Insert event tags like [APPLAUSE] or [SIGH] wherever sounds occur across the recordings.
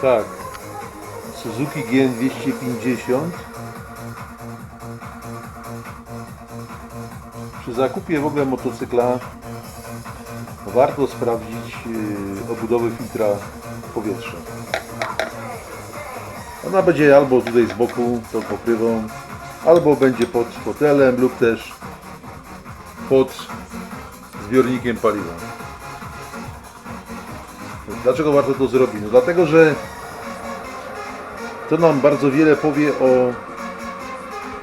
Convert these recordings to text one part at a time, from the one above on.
Tak. Suzuki GN250. Przy zakupie w ogóle motocykla warto sprawdzić yy, obudowę filtra powietrza. Ona będzie albo tutaj z boku pod pokrywą, albo będzie pod fotelem lub też pod zbiornikiem paliwa. Dlaczego warto to zrobić? No dlatego, że to nam bardzo wiele powie o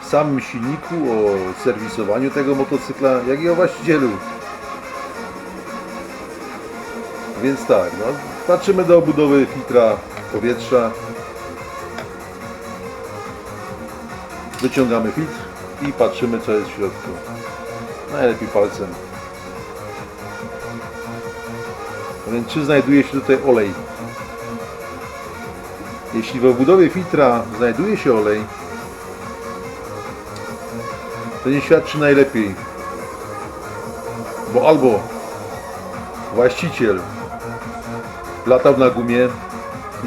samym silniku, o serwisowaniu tego motocykla, jak i o właścicielu. Więc tak, no, patrzymy do obudowy filtra powietrza. Wyciągamy filtr i patrzymy co jest w środku. Najlepiej palcem. Czy znajduje się tutaj olej? Jeśli w obudowie filtra znajduje się olej, to nie świadczy najlepiej. Bo albo właściciel latał na gumie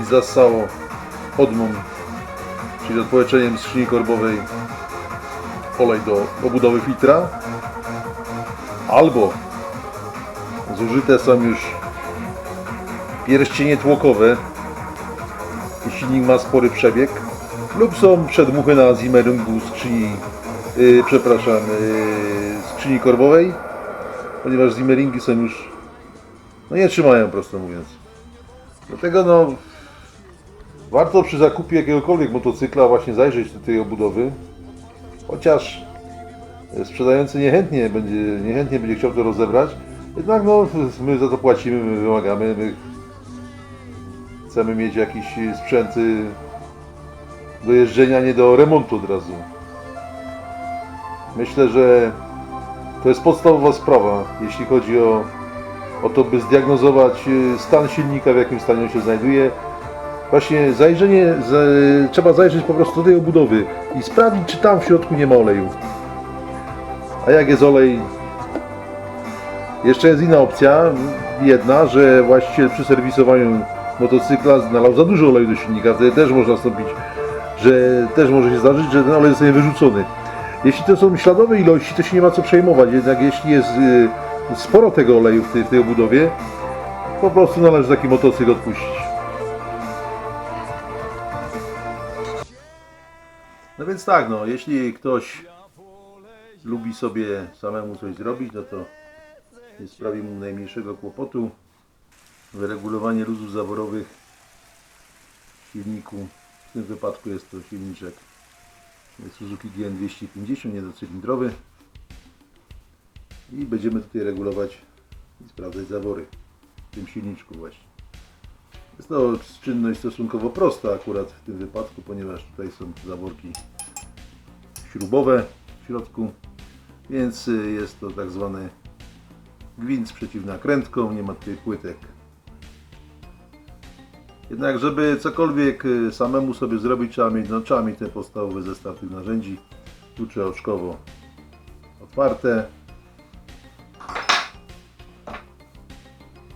i zassało odmą, czyli odpowietrzeniem skrzyni korbowej olej do obudowy filtra, albo zużyte są już pierścienie tłokowe i silnik ma spory przebieg lub są przedmuchy na zimmeringu skrzyni yy, przepraszam yy, skrzyni korbowej ponieważ zimmeringi są już no nie trzymają prosto mówiąc. Dlatego no warto przy zakupie jakiegokolwiek motocykla właśnie zajrzeć do tej obudowy chociaż sprzedający niechętnie będzie, niechętnie będzie chciał to rozebrać. Jednak no my za to płacimy, my wymagamy, my chcemy mieć jakiś sprzęt do jeżdżenia, nie do remontu od razu. Myślę, że to jest podstawowa sprawa, jeśli chodzi o, o to, by zdiagnozować y, stan silnika, w jakim stanie się znajduje. Właśnie zajrzenie, z, trzeba zajrzeć po prostu do tej obudowy i sprawdzić, czy tam w środku nie ma oleju. A jak jest olej, jeszcze jest inna opcja, jedna, że właściciel przy serwisowaniu motocykla znalazł za dużo oleju do silnika, wtedy też może nastąpić, że też może się zdarzyć, że ten olej zostanie wyrzucony. Jeśli to są śladowe ilości, to się nie ma co przejmować, jednak jeśli jest y, sporo tego oleju w tej, w tej obudowie, po prostu należy taki motocykl odpuścić. No więc tak, no, jeśli ktoś lubi sobie samemu coś zrobić, no to nie sprawi mu najmniejszego kłopotu. Wyregulowanie luzów zaworowych w silniku. W tym wypadku jest to silniczek Suzuki GN250 jednocylindrowy. I będziemy tutaj regulować i sprawdzać zawory w tym silniczku właśnie. Jest to czynność stosunkowo prosta akurat w tym wypadku, ponieważ tutaj są zaworki śrubowe w środku, więc jest to tak zwany gwint z przeciwnakrętką, nie ma tutaj płytek. Jednak żeby cokolwiek y, samemu sobie zrobić, trzeba mieć, no, trzeba mieć ten podstawowy zestaw tych narzędzi. Klucze oczkowo otwarte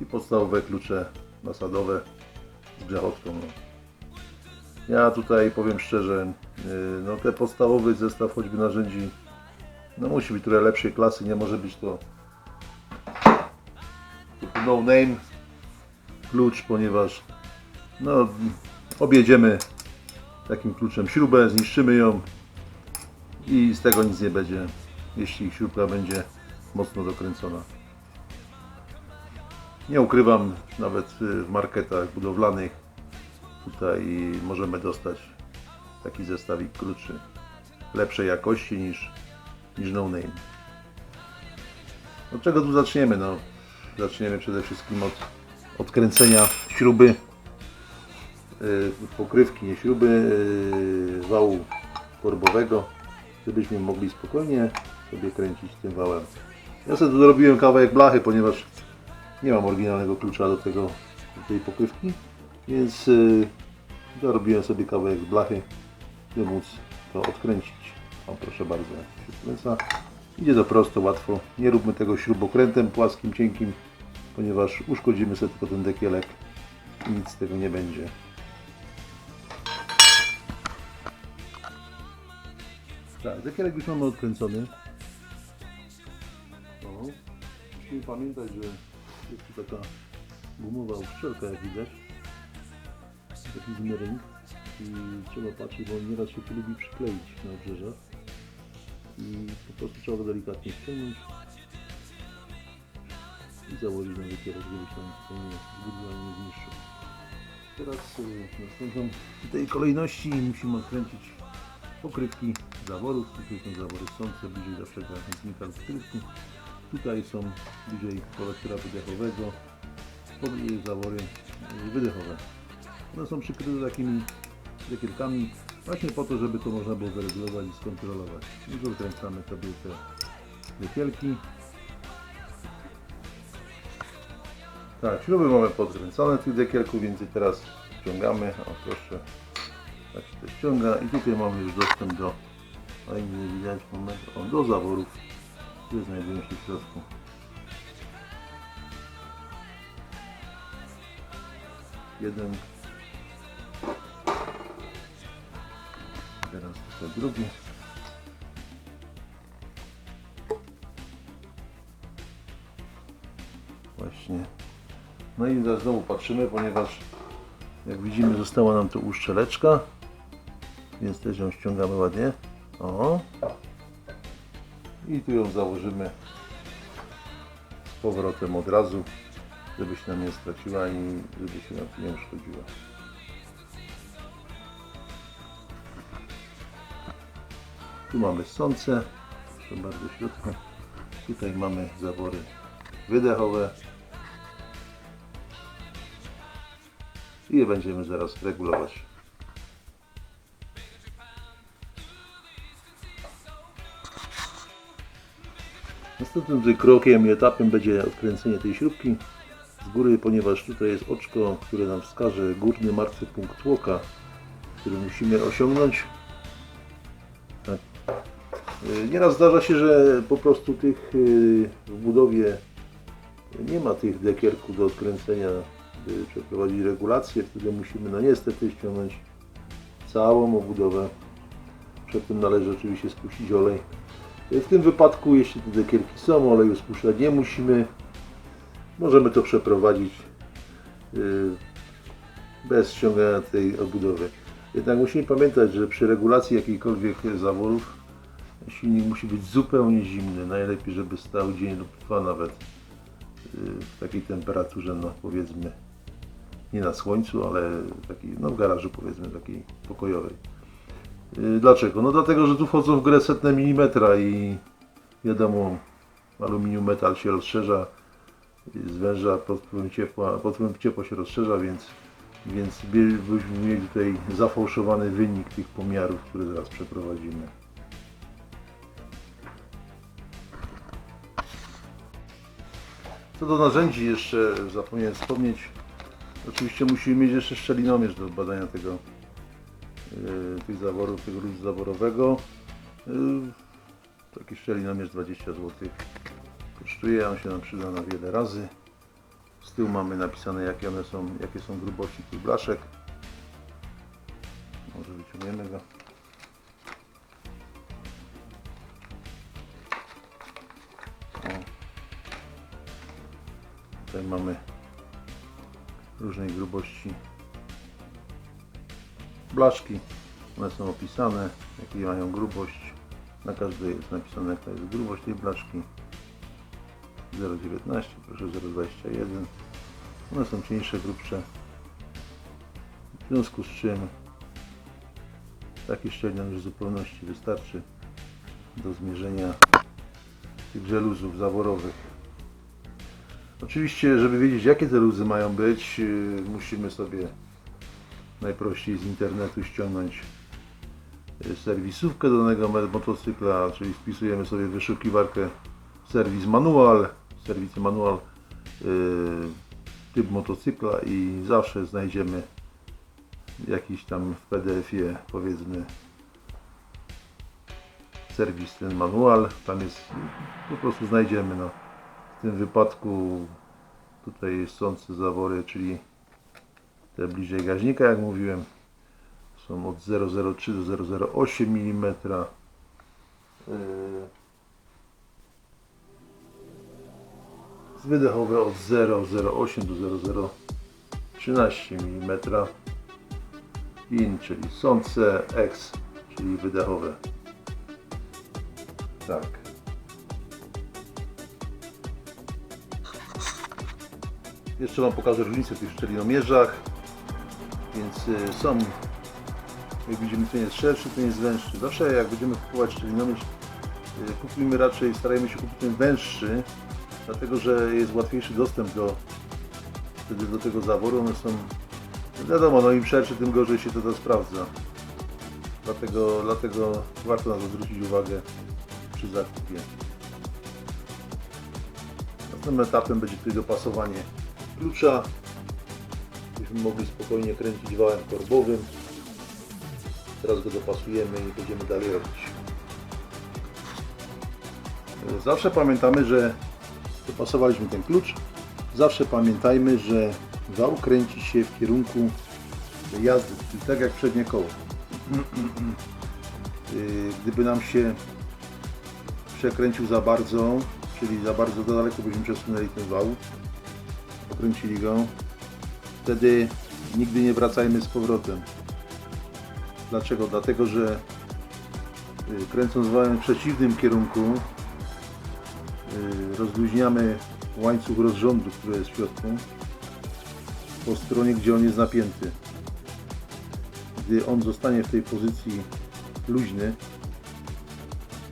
i podstawowe klucze nasadowe z grzechotką. No. Ja tutaj powiem szczerze, y, no te podstawowy zestaw choćby narzędzi no musi być trochę lepszej klasy, nie może być to no name klucz, ponieważ no objedziemy takim kluczem śrubę, zniszczymy ją i z tego nic nie będzie, jeśli śrubka będzie mocno dokręcona. Nie ukrywam, nawet w marketach budowlanych tutaj możemy dostać taki zestawik kluczy lepszej jakości niż, niż no name. Od czego tu zaczniemy? No, zaczniemy przede wszystkim od odkręcenia śruby pokrywki, nie śruby yy, wału korbowego, żebyśmy mogli spokojnie sobie kręcić tym wałem. Ja sobie tu dorobiłem kawałek blachy, ponieważ nie mam oryginalnego klucza do tego do tej pokrywki, więc yy, dorobiłem sobie kawałek blachy, by móc to odkręcić. O proszę bardzo, się wkręca. Idzie to prosto, łatwo. Nie róbmy tego śrubokrętem płaskim, cienkim, ponieważ uszkodzimy sobie tylko ten dekielek i nic z tego nie będzie. Tak, dekierek już mamy odkręcony. O, musimy pamiętać, że jest tu taka gumowa uszczelka, jak widać. Taki zmyring. I trzeba patrzeć, bo nieraz się tu lubi przykleić na obrzeżach. I po prostu trzeba go delikatnie ściągnąć i założyć na wykierek, żeby się tam nie nie zniszczył. Teraz y, następną w tej kolejności musimy odkręcić pokrywki zaworów. Tutaj są zawory sące, bliżej do przekrawnika rozkrywki. Tutaj są bliżej kolektora wydechowego, pobliżej zawory y, wydechowe. One są przykryte takimi dekierkami właśnie po to, żeby to można było wyregulować i skontrolować. Już odkręcamy sobie te dekielki. Tak, śruby mamy podkręcone tych dekielków, więc i teraz ściągamy. O proszę, tak się to ściąga i tutaj mamy już dostęp do, a nie widać moment, o, do zaworów, które znajdują się w środku. Jeden. Teraz tutaj drugi. Właśnie. No i teraz znowu patrzymy, ponieważ jak widzimy została nam tu uszczeleczka, więc też ją ściągamy ładnie. O. I tu ją założymy z powrotem od razu, żeby się nam nie straciła i żeby się nam nie uszkodziła. Tu mamy sące, proszę bardzo środka. Tutaj mamy zawory wydechowe. i je będziemy zaraz regulować. Następnym krokiem i etapem będzie odkręcenie tej śrubki z góry, ponieważ tutaj jest oczko, które nam wskaże górny martwy punkt tłoka, który musimy osiągnąć. Tak. Y, Nieraz zdarza się, że po prostu tych y, w budowie nie ma tych dekierków do odkręcenia by przeprowadzić regulację, wtedy musimy no niestety ściągnąć całą obudowę. Przed tym należy oczywiście spuścić olej. W tym wypadku, jeśli te dekierki są, oleju spuszczać nie musimy. Możemy to przeprowadzić yy, bez ściągania tej obudowy. Jednak musimy pamiętać, że przy regulacji jakichkolwiek zaworów silnik musi być zupełnie zimny. Najlepiej, żeby stał dzień lub dwa nawet yy, w takiej temperaturze, no powiedzmy nie na słońcu, ale taki, no w garażu powiedzmy takiej pokojowej. Yy, Dlaczego? No dlatego, że tu wchodzą w grę setne milimetra i wiadomo, aluminium metal się rozszerza, yy, zwęża pod wpływem ciepła, pod wpływem ciepła się rozszerza, więc, więc byśmy mieli tutaj zafałszowany wynik tych pomiarów, które zaraz przeprowadzimy. Co do narzędzi jeszcze zapomniałem wspomnieć. Oczywiście musimy mieć jeszcze szczelinomierz do badania tego, tych zaworów, tego luzu zaworowego. Yy, taki szczelinomierz 20 zł kosztuje, on się nam przyda na wiele razy. Z tyłu mamy napisane jakie one są, jakie są grubości tych blaszek. Może wyciągniemy go. O. Tutaj mamy różnej grubości blaszki. One są opisane, jakie mają grubość. Na każdej jest napisane jaka jest grubość tej blaszki. 0,19, proszę 0,21. One są cieńsze, grubsze. W związku z czym taki szczelniak już w zupełności wystarczy do zmierzenia tych żeluzów zaworowych. Oczywiście, żeby wiedzieć jakie te luzy mają być, yy, musimy sobie najprościej z internetu ściągnąć yy, serwisówkę danego motocykla, czyli wpisujemy sobie wyszukiwarkę serwis manual, serwis manual, yy, typ motocykla i zawsze znajdziemy jakiś tam w PDF-ie powiedzmy serwis ten manual, tam jest po prostu znajdziemy no. W tym wypadku tutaj sące zawory, czyli te bliżej gaźnika, jak mówiłem, są od 0,03 do 0,08 mm. Wydechowe od 0,08 do 0,013 mm in, czyli sące, X, czyli wydechowe. Tak. Jeszcze Wam pokażę różnicę w tych szczelinomierzach. Więc y, są, jak widzimy, ten jest szerszy, ten jest węższy. Zawsze jak będziemy kupować szczelinomierz, y, kupujmy raczej, starajmy się kupić ten węższy, dlatego że jest łatwiejszy dostęp do, do tego zaworu. One są, no wiadomo, no im szerszy, tym gorzej się to, to sprawdza. Dlatego, dlatego warto na to zwrócić uwagę przy zakupie. Następnym etapem będzie tutaj dopasowanie klucza, byśmy mogli spokojnie kręcić wałem korbowym. Teraz go dopasujemy i będziemy dalej robić. Zawsze pamiętamy, że dopasowaliśmy ten klucz. Zawsze pamiętajmy, że wał kręci się w kierunku jazdy, czyli tak jak przednie koło. [CLEARS THROAT] Gdyby nam się przekręcił za bardzo, czyli za bardzo daleko byśmy przesunęli ten wał, pokręcili go, wtedy nigdy nie wracajmy z powrotem. Dlaczego? Dlatego, że y, kręcąc wałem w przeciwnym kierunku y, rozluźniamy łańcuch rozrządu, który jest w środku po stronie, gdzie on jest napięty. Gdy on zostanie w tej pozycji luźny,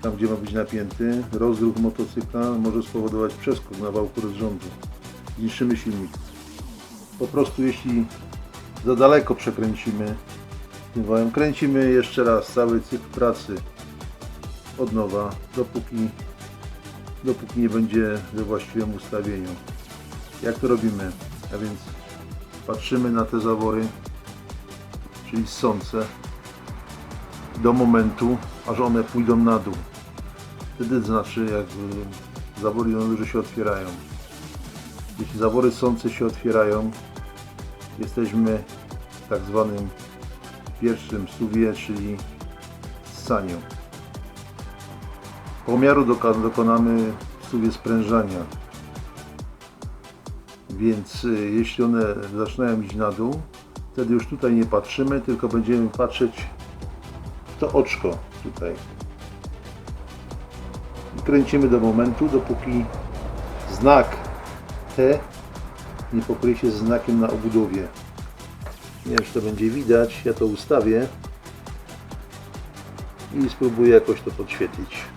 tam gdzie ma być napięty, rozruch motocykla może spowodować przeskok na wałku rozrządu. Zniszczymy silnik po prostu jeśli za daleko przekręcimy tym kręcimy jeszcze raz cały cykl pracy od nowa, dopóki, dopóki nie będzie we właściwym ustawieniu. Jak to robimy? A więc patrzymy na te zawory, czyli ssące, do momentu, aż one pójdą na dół. Wtedy znaczy, jak zawory dużo się otwierają. Jeśli zawory sące się otwierają, jesteśmy w tak zwanym pierwszym suwie, czyli ssaniu. Pomiaru dokonamy w suwie sprężania. Więc y, jeśli one zaczynają iść na dół, wtedy już tutaj nie patrzymy, tylko będziemy patrzeć w to oczko tutaj. I kręcimy do momentu, dopóki znak T nie pokryje się z znakiem na obudowie. Nie wiem, czy to będzie widać. Ja to ustawię i spróbuję jakoś to podświetlić.